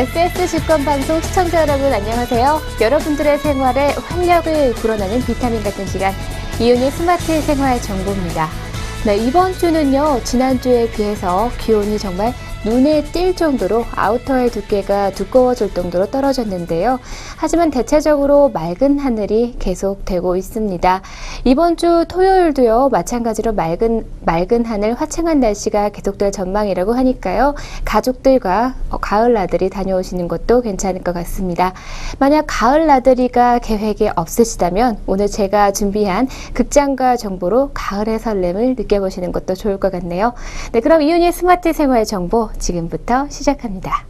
SS 주권방송 시청자 여러분 안녕하세요. 여러분들의 생활에 활력을 불어넣는 비타민 같은 시간 이윤의 스마트 생활 정보입니다. 네, 이번 주는요 지난주에 비해서 기온이 정말 눈에 띌 정도로 아우터의 두께가 두꺼워질 정도로 떨어졌는데요. 하지만 대체적으로 맑은 하늘이 계속되고 있습니다. 이번 주 토요일도요, 마찬가지로 맑은, 맑은 하늘, 화창한 날씨가 계속될 전망이라고 하니까요. 가족들과 어, 가을 나들이 다녀오시는 것도 괜찮을 것 같습니다. 만약 가을 나들이가 계획이 없으시다면 오늘 제가 준비한 극장과 정보로 가을의 설렘을 느껴보시는 것도 좋을 것 같네요. 네, 그럼 이윤희 스마트 생활 정보 지금부터 시작합니다.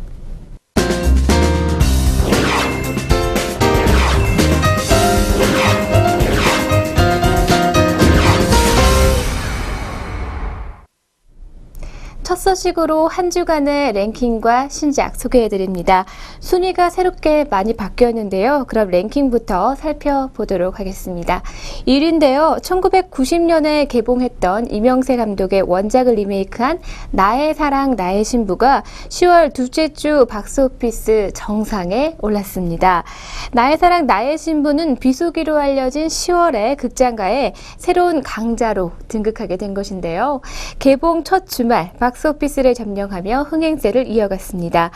첫 소식으로 한 주간의 랭킹과 신작 소개해드립니다. 순위가 새롭게 많이 바뀌었는데요. 그럼 랭킹부터 살펴보도록 하겠습니다. 1위인데요. 1990년에 개봉했던 이명세 감독의 원작을 리메이크한 나의 사랑 나의 신부가 10월 둘째 주 박스오피스 정상에 올랐습니다. 나의 사랑 나의 신부는 비수기로 알려진 10월에 극장가에 새로운 강자로 등극하게 된 것인데요. 개봉 첫 주말 박스 오피스를 점령하며 흥행세를 이어갔습니다.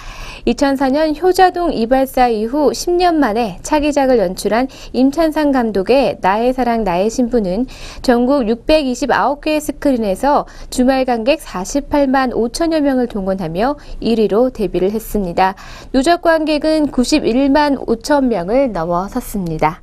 2004년 효자동 이발사 이후 10년 만에 차기작을 연출한 임찬상 감독의 나의 사랑 나의 신부는 전국 629개의 스크린에서 주말 관객 48만 5천여 명을 동원하며 1위로 데뷔를 했습니다. 누적 관객은 91만 5천 명을 넘어섰습니다.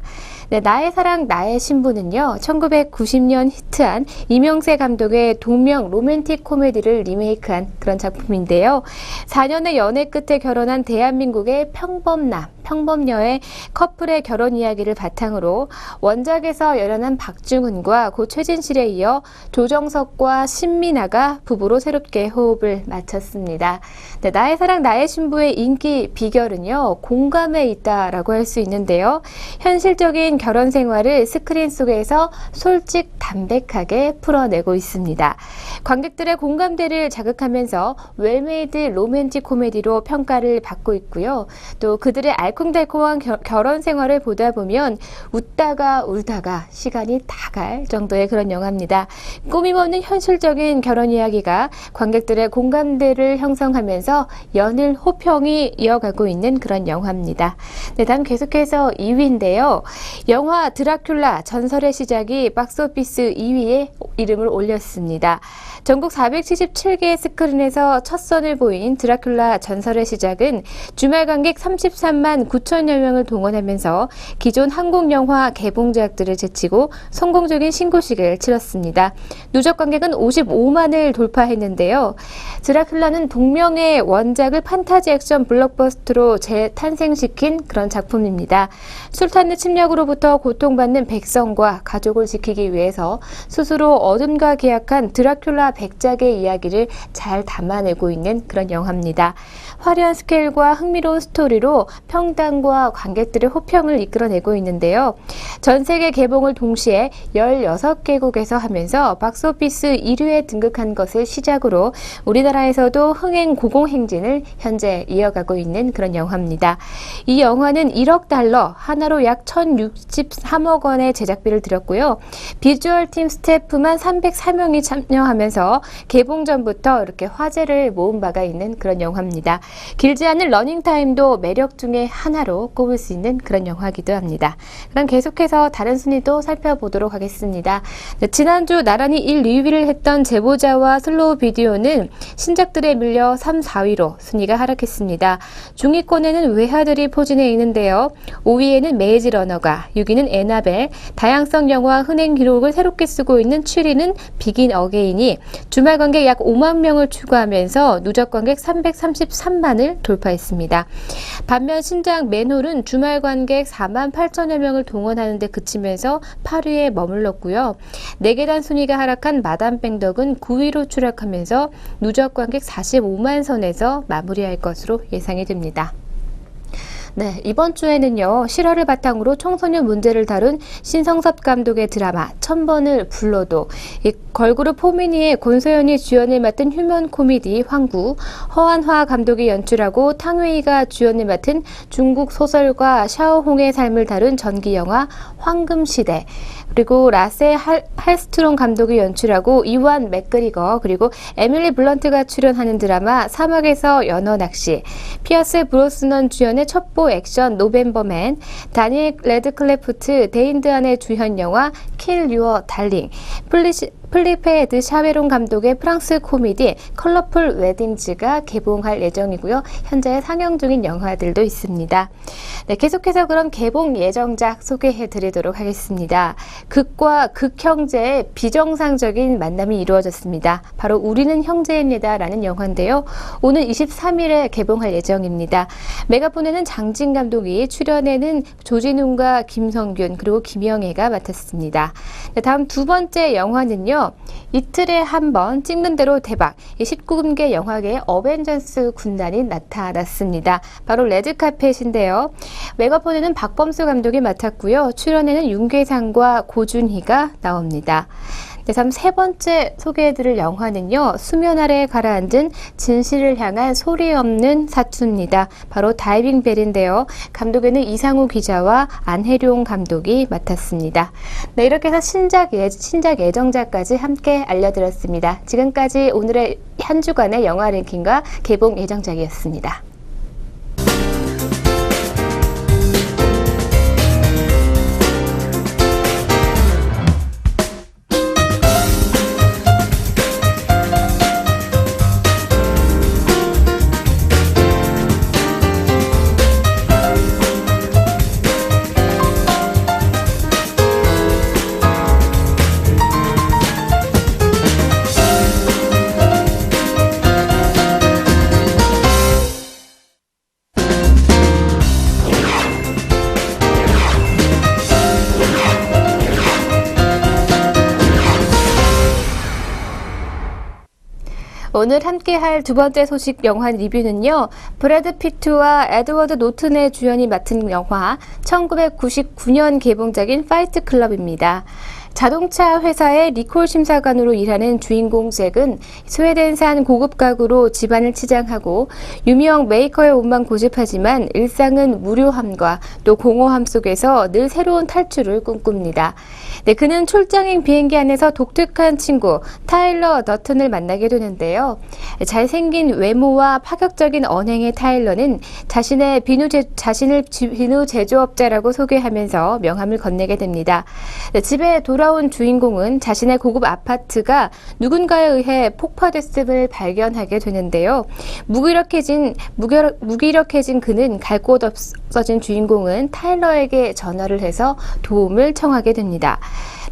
네, 나의 사랑 나의 신부는요. 1990년 히트한 이명세 감독의 동명 로맨틱 코미디를 리메이크한 그런 작품인데요. 4년의 연애 끝에 결혼한 대한민국의 평범남, 평범녀의 커플의 결혼 이야기를 바탕으로 원작에서 열연한 박중훈과 고 최진실에 이어 조정석과 신민아가 부부로 새롭게 호흡을 마쳤습니다. 네, 나의 사랑 나의 신부의 인기 비결은요. 공감에 있다라고 할 수 있는데요. 현실적인 결혼 생활을 스크린 속에서 솔직 담백하게 풀어내고 있습니다. 관객들의 공감대를 자극하면서 웰메이드 로맨틱 코미디로 평가를 받고 있고요. 또 그들의 알콩달콩한 겨, 결혼 생활을 보다 보면 웃다가 울다가 시간이 다 갈 정도의 그런 영화입니다. 꾸밈없는 현실적인 결혼 이야기가 관객들의 공감대를 형성하면서 연일 호평이 이어가고 있는 그런 영화입니다. 네, 다음 계속해서 2위인데요. 영화 드라큘라 전설의 시작이 박스오피스 2위에 이름을 올렸습니다. 전국 477개의 스크린에서 첫 선을 보인 드라큘라 전설의 시작은 주말 관객 33만 9천여 명을 동원하면서 기존 한국 영화 개봉작들을 제치고 성공적인 신고식을 치렀습니다. 누적 관객은 55만을 돌파했는데요. 드라큘라는 동명의 원작을 판타지 액션 블록버스터로 재탄생시킨 그런 작품입니다. 술탄의 침략으로부터 고통받는 백성과 가족을 지키기 위해서 스스로 어둠과 계약한 드라큘라 백작의 이야기를 잘 담아내고 있는 그런 영화입니다. 화려한 스케일과 흥미로운 스토리로 평당과 관객들의 호평을 이끌어내고 있는데요. 전 세계 개봉을 동시에 16개국에서 하면서 박스오피스 1위에 등극한 것을 시작으로 우리나라에서도 흥행 고공행진을 현재 이어가고 있는 그런 영화입니다. 이 영화는 1억 달러, 하나로 약 1,063억 원의 제작비를 들였고요. 비주얼 팀 스태프만 304명이 참여하면서 개봉 전부터 이렇게 화제를 모은 바가 있는 그런 영화입니다. 길지 않은 러닝타임도 매력 중에 하나로 꼽을 수 있는 그런 영화이기도 합니다. 그럼 계속해서 다른 순위도 살펴보도록 하겠습니다. 네, 지난주 나란히 1, 2위를 했던 제보자와 슬로우 비디오는 신작들에 밀려 3, 4위로 순위가 하락했습니다. 중위권에는 외화들이 포진해 있는데요. 5위에는 메이즈 러너가, 6위는 에나벨, 다양성 영화 흥행 기록을 새롭게 쓰고 있는 7위는 비긴 어게인이 주말 관객 약 5만 명을 추가하면서 누적 관객 333만을 돌파했습니다. 반면 신작 맨홀은 주말 관객 4만 8천여 명을 동원하는 데 그치면서 8위에 머물렀고요. 4계단 순위가 하락한 마담 뺑덕은 9위로 추락하면서 누적 관객 45만 선에서 마무리할 것으로 예상이 됩니다. 네, 이번 주에는요, 실화를 바탕으로 청소년 문제를 다룬 신성섭 감독의 드라마 천번을 불러도, 이 걸그룹 호미니의 권소연이 주연을 맡은 휴먼 코미디 황구, 허한화 감독이 연출하고 탕웨이가 주연을 맡은 중국 소설가 샤오홍의 삶을 다룬 전기 영화 황금시대, 그리고 라세 할, 할스트롱 감독이 연출하고 이완 맥그리거 그리고 에밀리 블런트가 출연하는 드라마 사막에서 연어 낚시 피어스 브로스넌 주연의 첩보 액션 노벤버맨 다니엘 레드클래프트 데인드안의 주연 영화 킬 유어 달링 플리시 플리페 드 샤베론 감독의 프랑스 코미디 컬러풀 웨딩즈가 개봉할 예정이고요. 현재 상영 중인 영화들도 있습니다. 네, 계속해서 그럼 개봉 예정작 소개해 드리도록 하겠습니다. 극과 극 형제의 비정상적인 만남이 이루어졌습니다. 바로 우리는 형제입니다. 라는 영화인데요. 오늘 23일에 개봉할 예정입니다. 메가폰에는 장진 감독이 출연에는 조진웅과 김성균 그리고 김영애가 맡았습니다. 네, 다음 두 번째 영화는요. 이틀에 한 번 찍는 대로 대박 19금계 영화계의 어벤져스 군단이 나타났습니다. 바로 레드카펫인데요. 메가폰에는 박범수 감독이 맡았고요. 출연에는 윤계상과 고준희가 나옵니다. 네, 다음 세 번째 소개해드릴 영화는요. 수면 아래 가라앉은 진실을 향한 소리 없는 사투입니다. 바로 다이빙 벨인데요. 감독에는 이상우 기자와 안혜룡 감독이 맡았습니다. 네, 이렇게 해서 신작, 예, 신작 예정작까지 함께 알려드렸습니다. 지금까지 오늘의 한 주간의 영화 랭킹과 개봉 예정작이었습니다. 오늘 함께할 두 번째 소식 영화 리뷰는요. 브래드 피트와 에드워드 노튼의 주연이 맡은 영화 1999년 개봉작인 파이트 클럽입니다. 자동차 회사의 리콜 심사관으로 일하는 주인공 잭은 스웨덴산 고급 가구로 집안을 치장하고 유명 메이커의 옷만 고집하지만 일상은 무료함과 또 공허함 속에서 늘 새로운 탈출을 꿈꿉니다. 네, 그는 출장행 비행기 안에서 독특한 친구 타일러 더튼을 만나게 되는데요. 잘생긴 외모와 파격적인 언행의 타일러는 자신의 비누 제, 자신을 지- 비누 제조업자라고 소개하면서 명함을 건네게 됩니다. 네, 집에 돌아온 주인공은 자신의 고급 아파트가 누군가에 의해 폭파됐음을 발견하게 되는데요. 무기력해진 무겨, 무기력해진 그는 갈 곳 없어진 주인공은 타일러에게 전화를 해서 도움을 청하게 됩니다.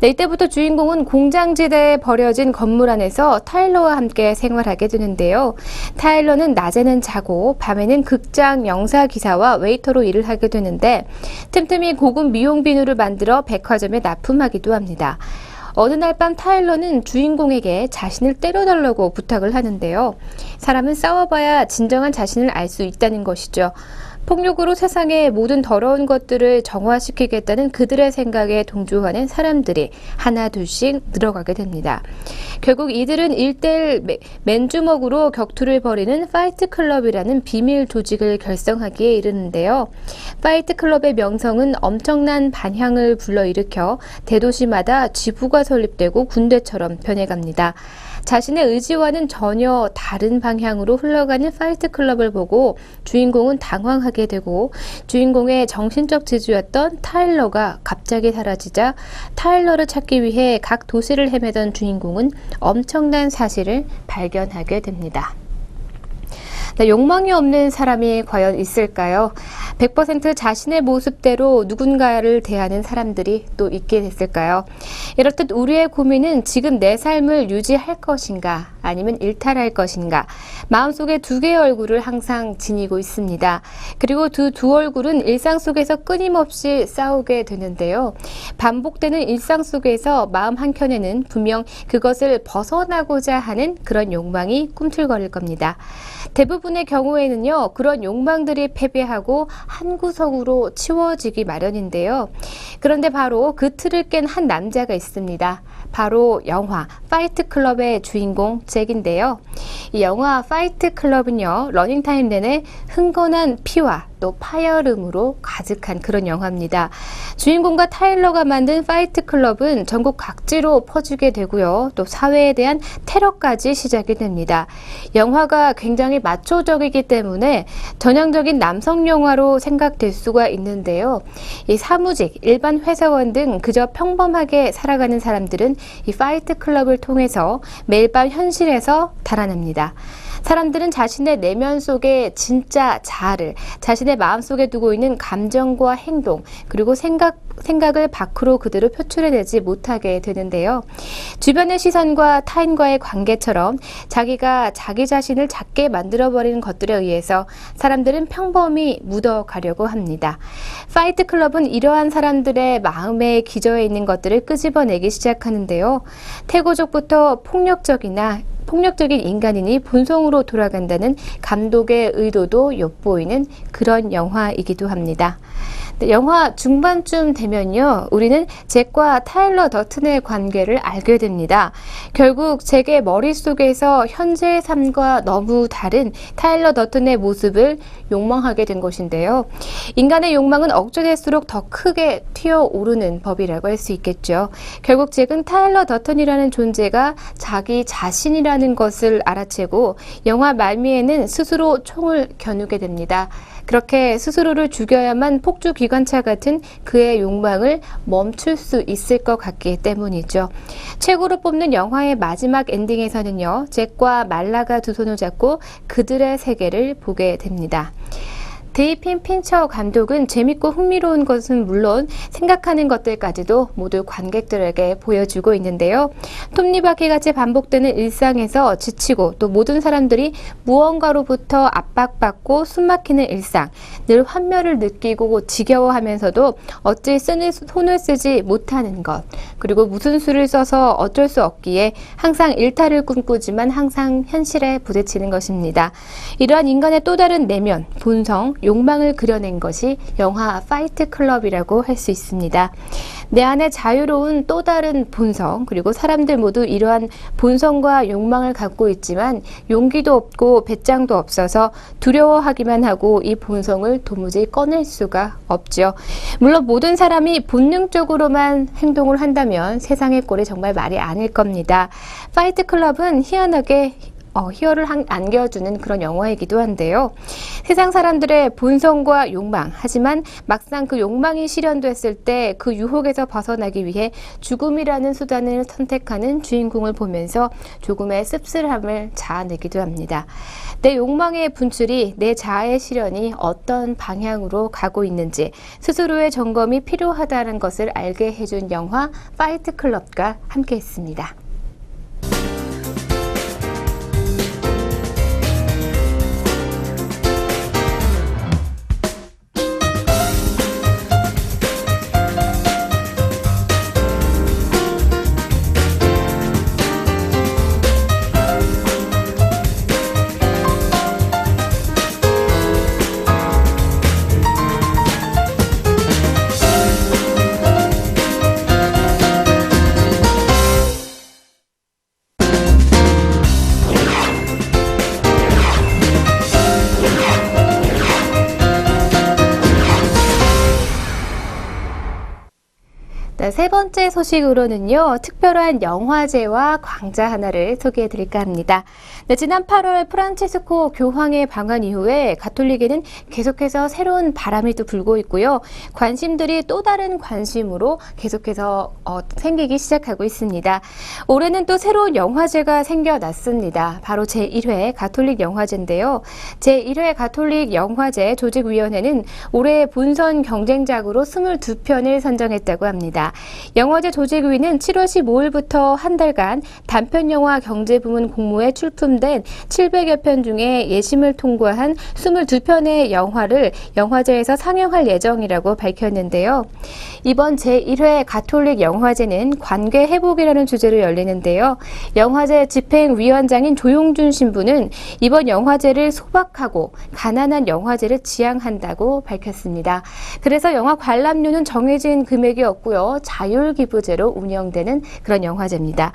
네, 이때부터 주인공은 공장지대에 버려진 건물 안에서 타일러와 함께 생활하게 되는데요. 타일러는 낮에는 자고 밤에는 극장 영사 기사와 웨이터로 일을 하게 되는데 틈틈이 고급 미용 비누를 만들어 백화점에 납품하기도 합니다. 어느 날 밤 타일러는 주인공에게 자신을 때려달라고 부탁을 하는데요. 사람은 싸워봐야 진정한 자신을 알 수 있다는 것이죠. 폭력으로 세상의 모든 더러운 것들을 정화시키겠다는 그들의 생각에 동조하는 사람들이 하나 둘씩 늘어가게 됩니다. 결국 이들은 일대일 매- 맨주먹으로 격투를 벌이는 파이트 클럽이라는 비밀 조직을 결성하기에 이르는데요. 파이트 클럽의 명성은 엄청난 반향을 불러일으켜 대도시마다 지부가 설립되고 군대처럼 변해갑니다. 자신의 의지와는 전혀 다른 방향으로 흘러가는 파이트 클럽을 보고 주인공은 당황하게 되고 주인공의 정신적 지주였던 타일러가 갑자기 사라지자 타일러를 찾기 위해 각 도시를 헤매던 주인공은 엄청난 사실을 발견하게 됩니다. 네, 욕망이 없는 사람이 과연 있을까요? 100% 자신의 모습대로 누군가를 대하는 사람들이 또 있게 됐을까요? 이렇듯 우리의 고민은 지금 내 삶을 유지할 것인가 아니면 일탈할 것인가 마음속에 두 개의 얼굴을 항상 지니고 있습니다. 그리고 두두 얼굴은 일상 속에서 끊임없이 싸우게 되는데요. 반복되는 일상 속에서 마음 한켠에는 분명 그것을 벗어나고자 하는 그런 욕망이 꿈틀거릴 겁니다. 대부분의 경우에는요, 그런 욕망들이 패배하고 한 구석으로 치워지기 마련인데요. 그런데 바로 그 틀을 깬 한 남자가 있습니다. 바로 영화 파이트 클럽의 주인공 잭인데요. 이 영화 파이트 클럽은요, 러닝타임 내내 흥건한 피와 또 파열음으로 가득한 그런 영화입니다. 주인공과 타일러가 만든 파이트 클럽은 전국 각지로 퍼지게 되고요. 또 사회에 대한 테러까지 시작이 됩니다. 영화가 굉장히 마초적이기 때문에 전형적인 남성 영화로 생각될 수가 있는데요. 이 사무직, 일반 회사원 등 그저 평범하게 살아가는 사람들은 이 파이트 클럽을 통해서 매일 밤 현실에서 달아납니다. 사람들은 자신의 내면 속에 진짜 자아를 자신의 마음 속에 두고 있는 감정과 행동 그리고 생각 생각을 밖으로 그대로 표출해내지 못하게 되는데요. 주변의 시선과 타인과의 관계처럼 자기가 자기 자신을 작게 만들어버리는 것들에 의해서 사람들은 평범히 묻어가려고 합니다. 파이트 클럽은 이러한 사람들의 마음에 기저에 있는 것들을 끄집어내기 시작하는데요. 태고족부터 폭력적이나 폭력적인 인간이니 본성으로 돌아간다는 감독의 의도도 엿보이는 그런 영화이기도 합니다. 네, 영화 중반쯤 되면요, 우리는 잭과 타일러 더튼의 관계를 알게 됩니다. 결국 잭의 머릿속에서 현재의 삶과 너무 다른 타일러 더튼의 모습을 욕망하게 된 것인데요. 인간의 욕망은 억제될수록 더 크게 튀어오르는 법이라고 할 수 있겠죠. 결국 잭은 타일러 더튼이라는 존재가 자기 자신이라는 것을 알아채고 영화 말미에는 스스로 총을 겨누게 됩니다. 그렇게 스스로를 죽여야만 폭주 기관차 같은 그의 욕망을 멈출 수 있을 것 같기 때문이죠. 최고로 뽑는 영화의 마지막 엔딩에서는요, 잭과 말라가 두 손을 잡고 그들의 세계를 보게 됩니다. 데이핀 핀처 감독은 재밌고 흥미로운 것은 물론 생각하는 것들까지도 모두 관객들에게 보여주고 있는데요. 톱니바퀴 같이 반복되는 일상에서 지치고 또 모든 사람들이 무언가로부터 압박받고 숨막히는 일상, 늘 환멸을 느끼고 지겨워하면서도 어찌 쓰는 손을 쓰지 못하는 것, 그리고 무슨 수를 써서 어쩔 수 없기에 항상 일탈을 꿈꾸지만 항상 현실에 부딪히는 것입니다. 이러한 인간의 또 다른 내면, 본성, 욕망을 그려낸 것이 영화 파이트 클럽이라고 할 수 있습니다. 내 안에 자유로운 또 다른 본성, 그리고 사람들 모두 이러한 본성과 욕망을 갖고 있지만 용기도 없고 배짱도 없어서 두려워하기만 하고 이 본성을 도무지 꺼낼 수가 없죠. 물론 모든 사람이 본능적으로만 행동을 한다면 세상의 꼴이 정말 말이 아닐 겁니다. 파이트 클럽은 희한하게 어, 희열을 한- 안겨주는 그런 영화이기도 한데요. 세상 사람들의 본성과 욕망, 하지만 막상 그 욕망이 실현됐을 때 그 유혹에서 벗어나기 위해 죽음이라는 수단을 선택하는 주인공을 보면서 조금의 씁쓸함을 자아내기도 합니다. 내 욕망의 분출이 내 자아의 실현이 어떤 방향으로 가고 있는지 스스로의 점검이 필요하다는 것을 알게 해준 영화 파이트 클럽과 함께 했습니다. 세 번째 소식으로는요, 특별한 영화제와 광자 하나를 소개해 드릴까 합니다. 네, 지난 8월 프란치스코 교황의 방한 이후에 가톨릭에는 계속해서 새로운 바람이 또 불고 있고요. 관심들이 또 다른 관심으로 계속해서 어, 생기기 시작하고 있습니다. 올해는 또 새로운 영화제가 생겨났습니다. 바로 제1회 가톨릭 영화제인데요. 제1회 가톨릭 영화제 조직위원회는 올해 본선 경쟁작으로 22편을 선정했다고 합니다. 영화제 조직위는 7월 15일부터 한 달간 단편 영화 경제 부문 공모에 출품된 700여 편 중에 예심을 통과한 22편의 영화를 영화제에서 상영할 예정이라고 밝혔는데요. 이번 제1회 가톨릭 영화제는 관계 회복이라는 주제로 열리는데요. 영화제 집행위원장인 조용준 신부는 이번 영화제를 소박하고 가난한 영화제를 지향한다고 밝혔습니다. 그래서 영화 관람료는 정해진 금액이 없고요. 자율 기부제로 운영되는 그런 영화제입니다.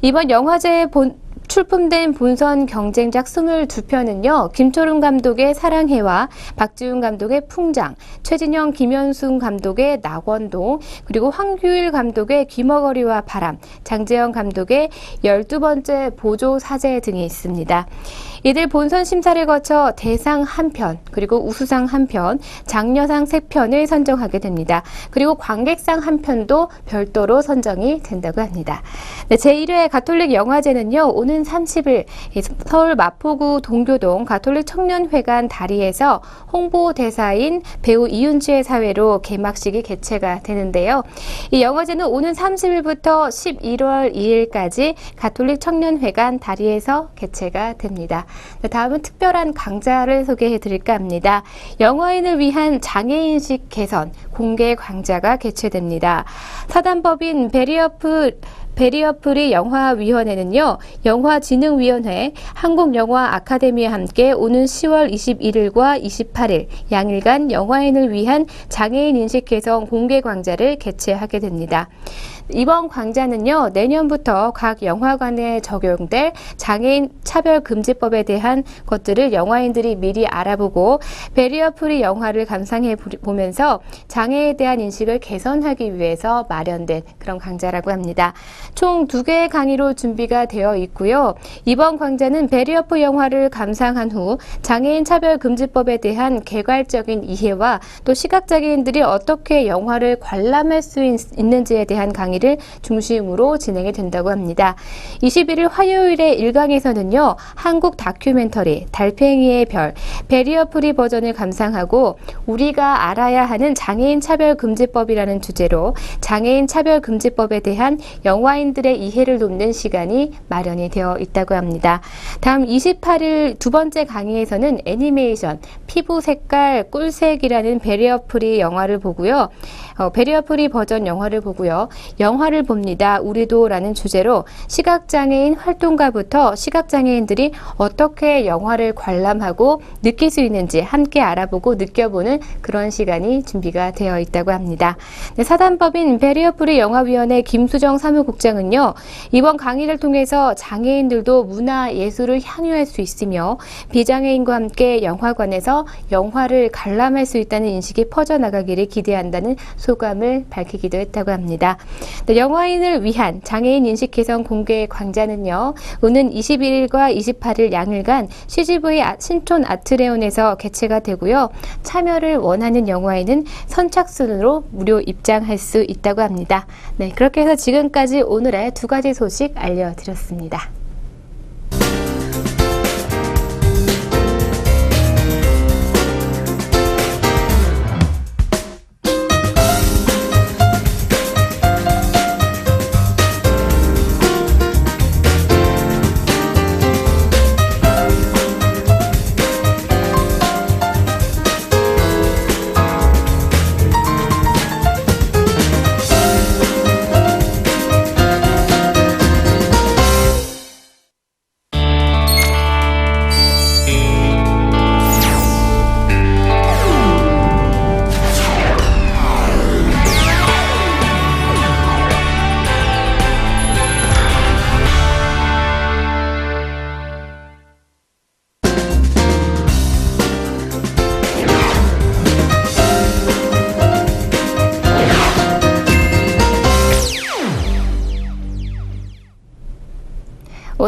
이번 영화제에 본 출품된 본선 경쟁작 22편은요, 김초름 감독의 사랑해와 박지훈 감독의 풍장, 최진영, 김현순 감독의 낙원동, 그리고 황규일 감독의 귀머거리와 바람, 장재현 감독의 12번째 보조 사제 등이 있습니다. 이들 본선 심사를 거쳐 대상 한 편, 그리고 우수상 한 편, 장려상 세 편을 선정하게 됩니다. 그리고 관객상 한 편도 별도로 선정이 된다고 합니다. 네, 제1회 가톨릭 영화제는요, 오는 30일 서울 마포구 동교동 가톨릭 청년회관 다리에서 홍보 대사인 배우 이윤주의 사회로 개막식이 개최가 되는데요. 이 영화제는 오는 30일부터 11월 2일까지 가톨릭 청년회관 다리에서 개최가 됩니다. 네, 다음은 특별한 강좌를 소개해 드릴까 합니다. 영화인을 위한 장애인식 개선 공개 강좌가 개최됩니다. 사단법인 베리어프 베리어프리 영화위원회는요, 영화진흥위원회, 한국영화 아카데미와 함께 오는 10월 21일과 28일 양일간 영화인을 위한 장애인 인식 개선 공개 강좌를 개최하게 됩니다. 이번 강좌는요, 내년부터 각 영화관에 적용될 장애인 차별금지법에 대한 것들을 영화인들이 미리 알아보고 베리어 프리 영화를 감상해 보면서 장애에 대한 인식을 개선하기 위해서 마련된 그런 강좌라고 합니다. 총 두 개의 강의로 준비가 되어 있고요. 이번 강좌는 베리어 프 영화를 감상한 후 장애인 차별금지법에 대한 개괄적인 이해와 또 시각장애인들이 어떻게 영화를 관람할 수 있, 있는지에 대한 강의 강의를 중심으로 진행이 된다고 합니다. 21일 화요일에 1강에서는요. 한국 다큐멘터리 달팽이의 별 베리어 프리 버전을 감상하고 우리가 알아야 하는 장애인 차별 금지법이라는 주제로 장애인 차별 금지법에 대한 영화인들의 이해를 돕는 시간이 마련이 되어 있다고 합니다. 다음 28일 두 번째 강의에서는 애니메이션 피부 색깔 꿀색이라는 베리어 프리 영화를 보고요. 어, 베리어 프리 버전 영화를 보고요. 영화를 봅니다. 우리도라는 주제로 시각장애인 활동가부터 시각장애인들이 어떻게 영화를 관람하고 느낄 수 있는지 함께 알아보고 느껴보는 그런 시간이 준비가 되어 있다고 합니다. 네, 사단법인 베리어 프리 영화위원회 김수정 사무국장은요. 이번 강의를 통해서 장애인들도 문화 예술을 향유할 수 있으며 비장애인과 함께 영화관에서 영화를 관람할 수 있다는 인식이 퍼져나가기를 기대한다는 소감을 밝히기도 했다고 합니다. 네, 영화인을 위한 장애인 인식 개선 공개 강좌는요. 오는 21일과 28일 양일간 CGV 아, 신촌 아트레온에서 개최가 되고요. 참여를 원하는 영화인은 선착순으로 무료 입장할 수 있다고 합니다. 네, 그렇게 해서 지금까지 오늘의 두 가지 소식 알려드렸습니다.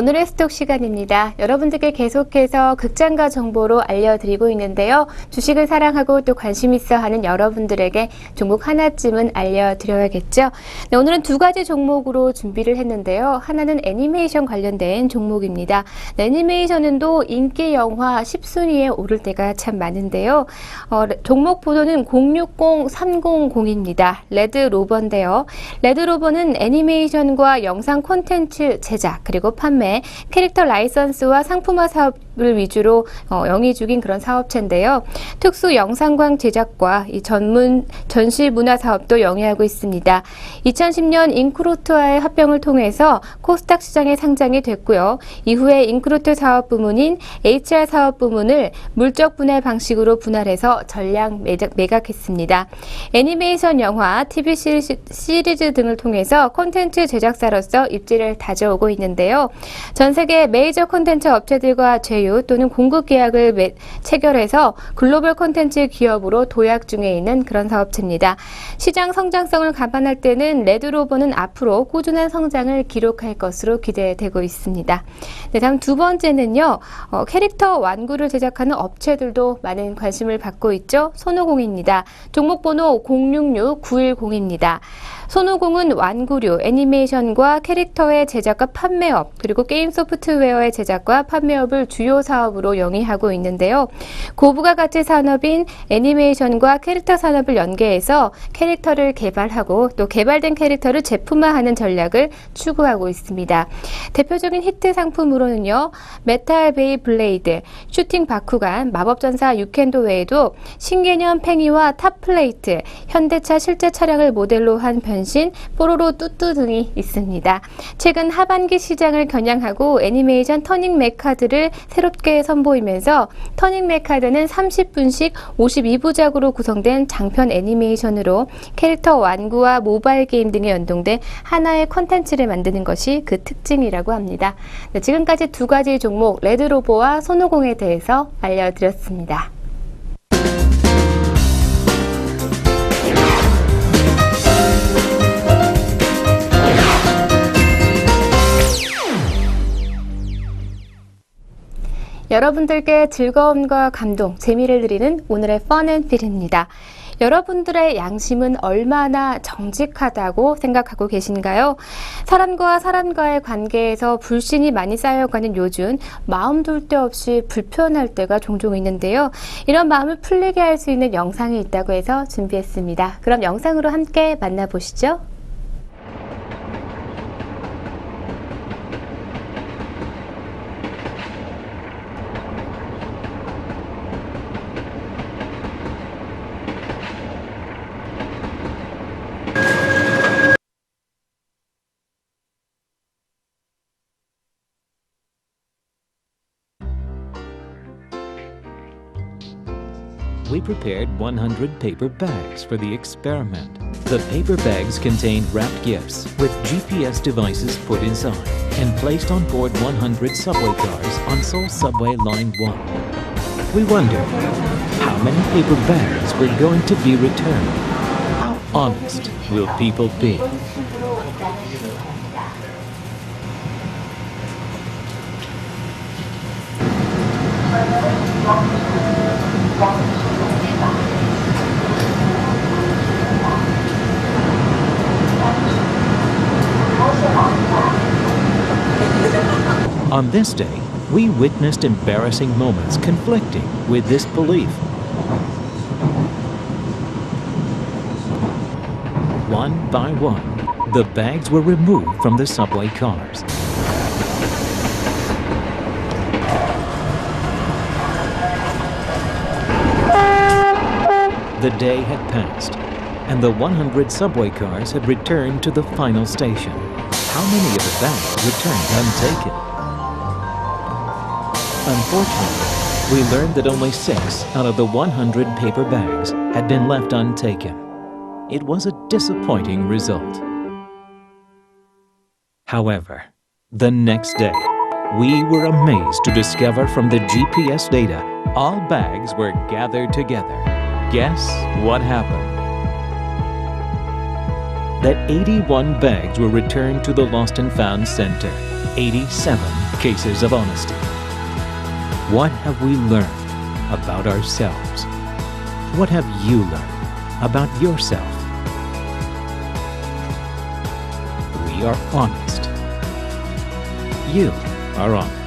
오늘의 스톡 시간입니다. 여러분들께 계속해서 극장가 정보로 알려드리고 있는데요. 주식을 사랑하고 또 관심 있어 하는 여러분들에게 종목 하나쯤은 알려드려야겠죠. 네, 오늘은 두 가지 종목으로 준비를 했는데요. 하나는 애니메이션 관련된 종목입니다. 네, 애니메이션은 또 인기 영화 10순위에 오를 때가 참 많은데요. 어, 종목 번호는 060300입니다. 레드 로버인데요. 레드 로버는 애니메이션과 영상 콘텐츠 제작 그리고 판매 캐릭터 라이선스와 상품화 사업을 위주로 어, 영위 중인 그런 사업체인데요. 특수 영상광 제작과 이 전문 전시 문화 사업도 영위하고 있습니다. 2010년 인크루트와의 합병을 통해서 코스닥 시장에 상장이 됐고요. 이후에 인크루트 사업 부문인 HR 사업 부문을 물적 분할 방식으로 분할해서 전량 매각, 매각했습니다. 애니메이션 영화, TV 시리즈, 시리즈 등을 통해서 콘텐츠 제작사로서 입지를 다져오고 있는데요. 전세 계 메이저 콘텐츠 업체들과 제휴 또는 공급 계약을 매, 체결해서 글로벌 콘텐츠 기업으로 도약 중에 있는 그런 사업체입니다. 시장 성장성을 감안할 때는 레드로버는 앞으로 꾸준한 성장을 기록할 것으로 기대되고 있습니다. 네, 다음 두 번째는요. 어, 캐릭터 완구를 제작하는 업체들도 많은 관심을 받고 있죠. 손오공입니다. 종목 번호 066910입니다. 손오공은 완구류, 애니메이션과 캐릭터의 제작과 판매업, 그리고 게임 소프트웨어의 제작과 판매업을 주요 사업으로 영위하고 있는데요. 고부가 가치 산업인 애니메이션과 캐릭터 산업을 연계해서 캐릭터를 개발하고 또 개발된 캐릭터를 제품화하는 전략을 추구하고 있습니다. 대표적인 히트 상품으로는요. 메탈 베이 블레이드, 슈팅 바쿠간, 마법전사 유켄도 외에도 신개념 팽이와 탑플레이트, 현대차 실제 차량을 모델로 한 변 신, 뽀로로 뚜뚜 등이 있습니다. 최근 하반기 시장을 겨냥하고 애니메이션 터닝 메카드를 새롭게 선보이면서 터닝 메카드는 30분씩 52부작으로 구성된 장편 애니메이션으로 캐릭터 완구와 모바일 게임 등에 연동된 하나의 컨텐츠를 만드는 것이 그 특징이라고 합니다. 네, 지금까지 두 가지 종목 레드로보와 손오공에 대해서 알려드렸습니다. 여러분들께 즐거움과 감동, 재미를 드리는 오늘의 펀앤필입니다. 여러분들의 양심은 얼마나 정직하다고 생각하고 계신가요? 사람과 사람과의 관계에서 불신이 많이 쌓여가는 요즘 마음 둘 데 없이 불편할 때가 종종 있는데요. 이런 마음을 풀리게 할 수 있는 영상이 있다고 해서 준비했습니다. 그럼 영상으로 함께 만나보시죠. Prepared 100 paper bags for the experiment. The paper bags contained wrapped gifts with GPS devices put inside and placed on board 100 subway cars on Seoul Subway Line 1. We wondered how many paper bags were going to be returned. How honest will people be? On this day, we witnessed embarrassing moments conflicting with this belief. One by one, the bags were removed from the subway cars. The day had passed, and the 100 subway cars had returned to the final station. How many of the bags returned untaken? Unfortunately, we learned that only six out of the 100 paper bags had been left untaken. It was a disappointing result. However, the next day, we were amazed to discover from the GPS data all bags were gathered together. Guess what happened? That 81 bags were returned to the Lost and Found Center. 87 cases of honesty. What have we learned about ourselves? What have you learned about yourself? We are honest. You are honest.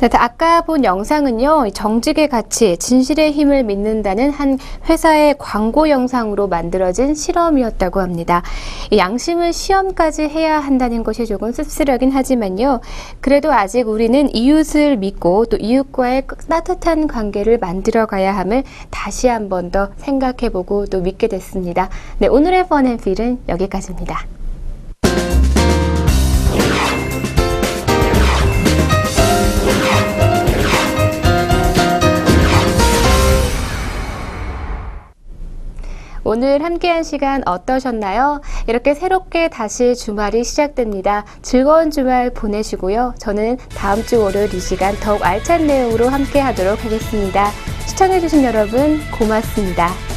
네, 아까 본 영상은요, 정직의 가치, 진실의 힘을 믿는다는 한 회사의 광고 영상으로 만들어진 실험이었다고 합니다. 이 양심은 시험까지 해야 한다는 것이 조금 씁쓸하긴 하지만요. 그래도 아직 우리는 이웃을 믿고 또 이웃과의 따뜻한 관계를 만들어 가야 함을 다시 한 번 더 생각해 보고 또 믿게 됐습니다. 네, 오늘의 펀앤필은 여기까지입니다. 오늘 함께한 시간 어떠셨나요? 이렇게 새롭게 다시 주말이 시작됩니다. 즐거운 주말 보내시고요. 저는 다음 주 월요일 이 시간 더욱 알찬 내용으로 함께 하도록 하겠습니다. 시청해주신 여러분 고맙습니다.